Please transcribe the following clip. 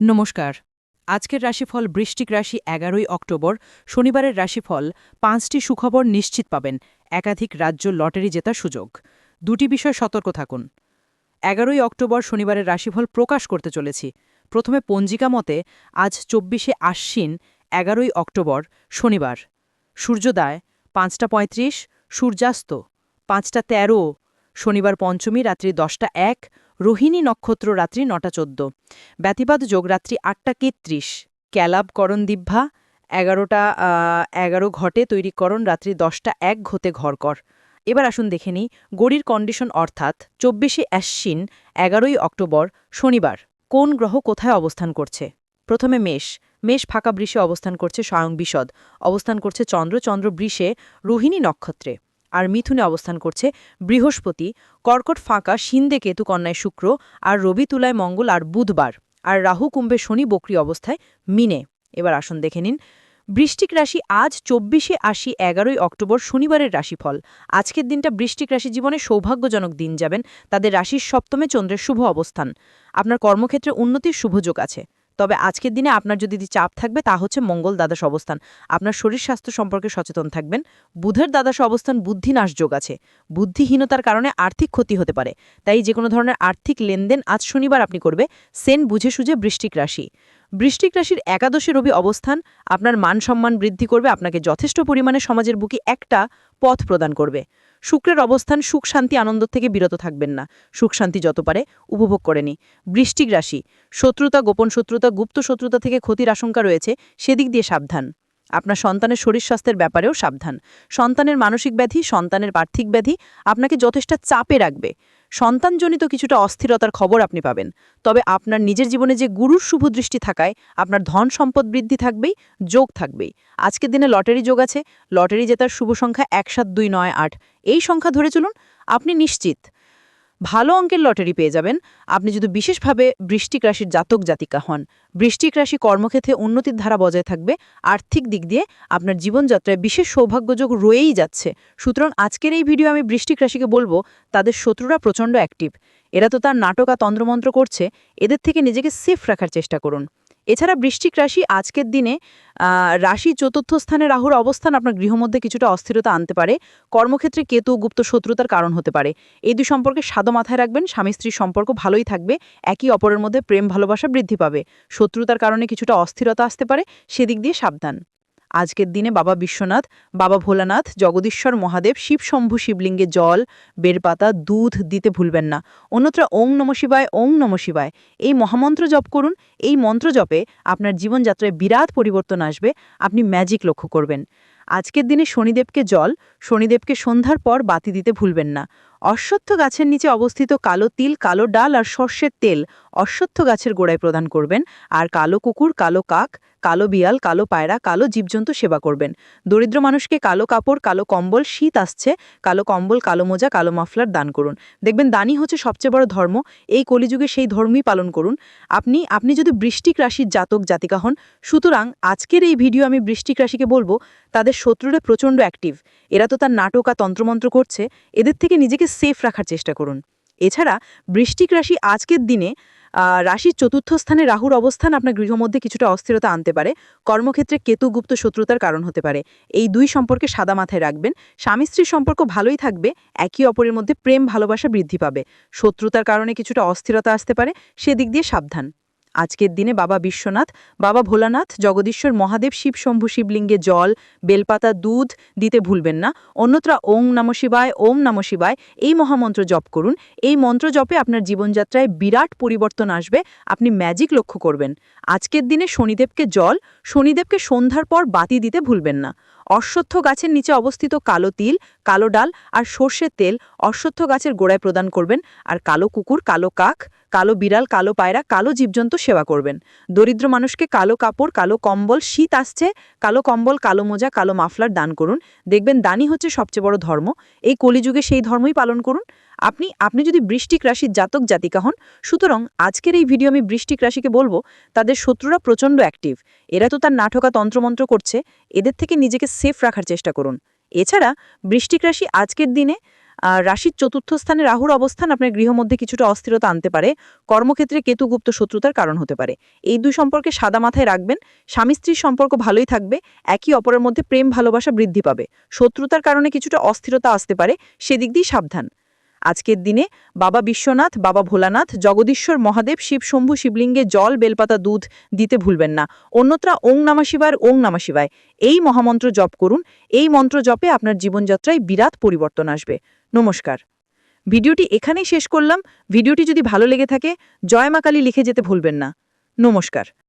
নমস্কার। আজকের রাশিফল বৃষ্টিক রাশি এগারোই অক্টোবর, শনিবারের রাশিফল পাঁচটি সুখবর নিশ্চিত পাবেন, একাধিক রাজ্য লটারি জেতার সুযোগ। দুটি বিষয় সতর্ক থাকুন। এগারোই অক্টোবর শনিবারের রাশিফল প্রকাশ করতে চলেছি। প্রথমে পঞ্জিকা মতে আজ চব্বিশে আশ্বিন, এগারোই অক্টোবর, শনিবার। সূর্যোদয় পাঁচটা পঁয়ত্রিশ, সূর্যাস্ত পাঁচটা তেরো, শনিবার পঞ্চমী, রাত্রি দশটা এক রোহিণী নক্ষত্র রাত্রি নটা চোদ্দ। ব্যতিবাদ যোগ রাত্রি আটটা কেত্রিশ। ক্যালাব করণ দিব্যা, এগারোটা এগারো ঘটে তৈরিকরণ রাত্রি দশটা এক ঘতে ঘরকর। এবার আসুন দেখে নিই গড়ির কন্ডিশন অর্থাৎ চব্বিশে অ্যাশ্বিন এগারোই অক্টোবর, শনিবার। কোন গ্রহ কোথায় অবস্থান করছে? প্রথমে মেষ। মেষ ফাঁকা বৃষে অবস্থান করছে স্বয়ং বিশদ। অবস্থান করছে চন্দ্র চন্দ্র বৃষে রোহিণী নক্ষত্রে। আর মিথুনে অবস্থান করছে বৃহস্পতি। কর্কট ফাঁকা, সিন্দে কেতু, কন্যায় শুক্র আর রবি তুলায় মঙ্গল আর বুধবার। আর রাহু, কুম্ভে শনি, বক্রি অবস্থায় মিনে। এবার আসুন দেখে নিন। বৃষ্টিক রাশি আজ চব্বিশে আশি এগারোই অক্টোবর শনিবারের রাশিফল। আজকের দিনটা বৃষ্টিক রাশি জীবনে সৌভাগ্যজনক দিন যাবেন। তাদের রাশির সপ্তমে চন্দ্রের শুভ অবস্থান। আপনার কর্মক্ষেত্রে উন্নতির শুভযোগ আছে। তবে আজকের দিনে আপনার যদি চাপ থাকবে, তা হচ্ছে মঙ্গল দ্বাদশ অবস্থান। আপনার শরীর স্বাস্থ্য সম্পর্কে সচেতন থাকবেন। বুধের দ্বাদশ অবস্থান বুদ্ধিনাশ যোগ আছে। বুদ্ধিহীনতার কারণে আর্থিক ক্ষতি হতে পারে। তাই যে কোনো ধরনের আর্থিক লেনদেন আজ শনিবার আপনি করবে। সেন বুঝে সুঝে বৃষ্টিক রাশি। বৃষ্টিক রাশির একাদশী রবি অবস্থান, আপনার মান সম্মান বৃদ্ধি করবে, আপনাকে যথেষ্ট পরিমাণে সমাজের বুকে একটা পথ প্রদান করবে। শুক্রের অবস্থান, সুখ, শান্তি, আনন্দ থেকে বিরত থাকবেন না। সুখ, শান্তি যত পারে উপভোগ করেনি বৃষ্টিক রাশি, শত্রুতা, গোপন শত্রুতা, গুপ্ত শত্রুতা থেকে ক্ষতির আশঙ্কা রয়েছে, সেদিক দিয়ে সাবধান। আপনার সন্তানের শরীর স্বাস্থ্যের ব্যাপারেও সাবধান। সন্তানের মানসিক ব্যাধি, সন্তানের পার্থিক ব্যাধি আপনাকে যথেষ্ট চাপে রাখবে। সন্তানজনিত কিছুটা অস্থিরতার খবর আপনি পাবেন। তবে আপনার নিজের জীবনে যে গুরুর শুভ দৃষ্টি থাকায় আপনার ধন সম্পদ বৃদ্ধি থাকবেই, যোগ থাকবেই। আজকের দিনে লটারি যোগ আছে। লটারি জেতার শুভ সংখ্যা এক সাত দুই নয় আট। এই সংখ্যা ধরে চলুন, আপনি নিশ্চিত ভালো অঙ্কের লটারি পেয়ে যাবেন। আপনি যদি বিশেষভাবে বৃষ্টিক রাশির জাতক, জাতিকা হন, বৃষ্টিক রাশি কর্মক্ষেত্রে উন্নতির ধারা বজায় থাকবে। আর্থিক দিক দিয়ে আপনার জীবনযাত্রায় বিশেষ সৌভাগ্যযোগ রয়েই যাচ্ছে। সুতরাং আজকের এই ভিডিও আমি বৃষ্টিক রাশিকে বলব, তাদের শত্রুরা প্রচণ্ড অ্যাক্টিভ এরা তো তার নাটক আর তন্ত্রমন্ত্র করছে, এদের থেকে নিজেকে সেফ রাখার চেষ্টা করুন। এছাড়া বৃষ্টিক রাশি আজকের দিনে রাশি চতুর্থ স্থানে রাহুর অবস্থান আপনার গৃহমধ্যে কিছুটা অস্থিরতা আনতে পারে। কর্মক্ষেত্রে কেতু গুপ্ত শত্রুতার কারণ হতে পারে। এই দুই সম্পর্কে সাদো মাথায় রাখবেন, স্বামী স্ত্রীর সম্পর্ক ভালোই থাকবে একই অপরের মধ্যে প্রেম ভালোবাসা বৃদ্ধি পাবে। শত্রুতার কারণে কিছুটা অস্থিরতা আসতে পারে, সেদিক দিয়ে সাবধান। আজকের দিনে বাবা বিশ্বনাথ, বাবা ভোলানাথ, জগদীশ্বর মহাদেব, শিব শম্ভু শিবলিঙ্গে জল, বেরপাতা, দুধ দিতে ভুলবেন না। অন্যত্র ওং নম শিবায়, ওং নম শিবায়। এই মহামন্ত্র জপ করুন, এই মন্ত্র জপে আপনার জীবনযাত্রায় বিরাট পরিবর্তন আসবে, আপনি ম্যাজিক লক্ষ্য করবেন। আজকের দিনে শনিদেবকে জল, শনিদেবকে সন্ধ্যার পর বাতি দিতে ভুলবেন না। অশ্বত্থ গাছের নিচে অবস্থিত কালো তিল, কালো ডাল আর সর্ষের তেল অশ্বত্থ গাছের গোড়ায় প্রদান করবেন। আর কালো কুকুর, কালো কাক, কালো বিয়াল কালো পায়রা, কালো জীবজন্তু সেবা করবেন। দরিদ্র মানুষকে কালো কাপড়, কালো কম্বল, শীত আসছে। কালো কম্বল, কালো মোজা, কালো মাফলার দান করুন। দেখবেন দানই হচ্ছে সবচেয়ে বড় ধর্ম। এই কলিযুগে সেই ধর্মই পালন করুন। আপনি আপনি যদি বৃষ্টিক রাশির জাতক, জাতিকা হন, সুতরাং আজকের এই ভিডিও আমি বৃষ্টিক রাশিকে বলব, তাদের শত্রুরা প্রচণ্ড অ্যাক্টিভ এরা তো তার নাটক আর তন্ত্রমন্ত্র করছে। এদের থেকে নিজেকে সেফ রাখার চেষ্টা করুন। এছাড়া বৃষ্টিক রাশি আজকের দিনে রাশির চতুর্থ স্থানে রাহুর অবস্থান আপনার গৃহমধ্যে কিছুটা অস্থিরতা আনতে পারে। কর্মক্ষেত্রে কেতুগুপ্ত শত্রুতার কারণ হতে পারে। এই দুই সম্পর্কে সাদা মাথায় রাখবেন। স্বামী স্ত্রীর সম্পর্ক ভালোই থাকবে, একে অপরের মধ্যে প্রেম, ভালোবাসা বৃদ্ধি পাবে। শত্রুতার কারণে কিছুটা অস্থিরতা আসতে পারে, সেদিক দিয়ে সাবধান। আজকের দিনে বাবা বিশ্বনাথ, বাবা ভোলানাথ, জগদীশ্বর মহাদেব, শিব শম্ভু শিবলিঙ্গে জল, বেলপাতা দুধ দিতে ভুলবেন না। অন্যত্র ওং নম শিবায়, ওম নম শিবায় এই মহামন্ত্র জপ করুন। এই মন্ত্র জপে আপনার জীবনযাত্রায় বিরাট পরিবর্তন আসবে। আপনি ম্যাজিক লক্ষ্য করবেন। আজকের দিনে শনিদেবকে জল, শনিদেবকে সন্ধ্যার পর বাতি দিতে ভুলবেন না। অশ্বত্থ গাছের নিচে অবস্থিত কালো তিল, কালো ডাল আর সর্ষের তেল অশ্বত্থ গাছের গোড়ায় প্রদান করবেন আর কালো কুকুর, কালো কাক, কালো বিড়াল, কালো পায়রা, কালো জীবজন্তু সেবা করবেন। দরিদ্র মানুষকে কালো কাপড়, কালো কম্বল, শীত আসছে, কালো কম্বল, কালো মোজা, কালো মাফলার দান করুন। দেখবেন দানই হচ্ছে সবচেয়ে বড় ধর্ম। এই কলিযুগে সেই ধর্মই পালন করুন। আপনি আপনি যদি বৃষ্টিক রাশির জাতক, জাতিকা হন, সুতরাং আজকের এই ভিডিও আমি বৃষ্টিক রাশিকে বলব, তাদের শত্রুরা প্রচণ্ড অ্যাক্টিভ এরা তো তার নাটকা তন্ত্রমন্ত্র করছে, এদের থেকে নিজেকে সেফ রাখার চেষ্টা করুন। এছাড়া বৃষ্টিক রাশি আজকের দিনে রাশির চতুর্থ স্থানে রাহুর অবস্থান আপনার গৃহমধ্যে কিছুটা অস্থিরতা আনতে পারে। কর্মক্ষেত্রে কেতুগুপ্ত শত্রুতার কারণ হতে পারে। এই দুই সম্পর্কে সাদা মাথায় রাখবেন। স্বামী স্ত্রীর সম্পর্ক ভালোই থাকবে। একই অপরের মধ্যে প্রেম, ভালোবাসা বৃদ্ধি পাবে। শত্রুতার কারণে কিছুটা অস্থিরতা আসতে পারে। সেদিক দিয়ে সাবধান। আজকের দিনে বাবা বিশ্বনাথ, বাবা ভোলানাথ, জগদীশ্বর মহাদেব, শিব শম্ভু, শিবলিঙ্গে জল, বেলপাতা, দুধ দিতে ভুলবেন না। অন্যত্রা ওং নামা শিবায়, ওং নামা শিবায়। এই মহামন্ত্র জপ করুন। এই মন্ত্র জপে আপনার জীবনযাত্রায় বিরাট পরিবর্তন আসবে। নমস্কার। ভিডিওটি এখানেই শেষ করলাম। ভিডিওটি যদি ভালো লেগে থাকে, জয় মা কালী লিখে যেতে ভুলবেন না। নমস্কার।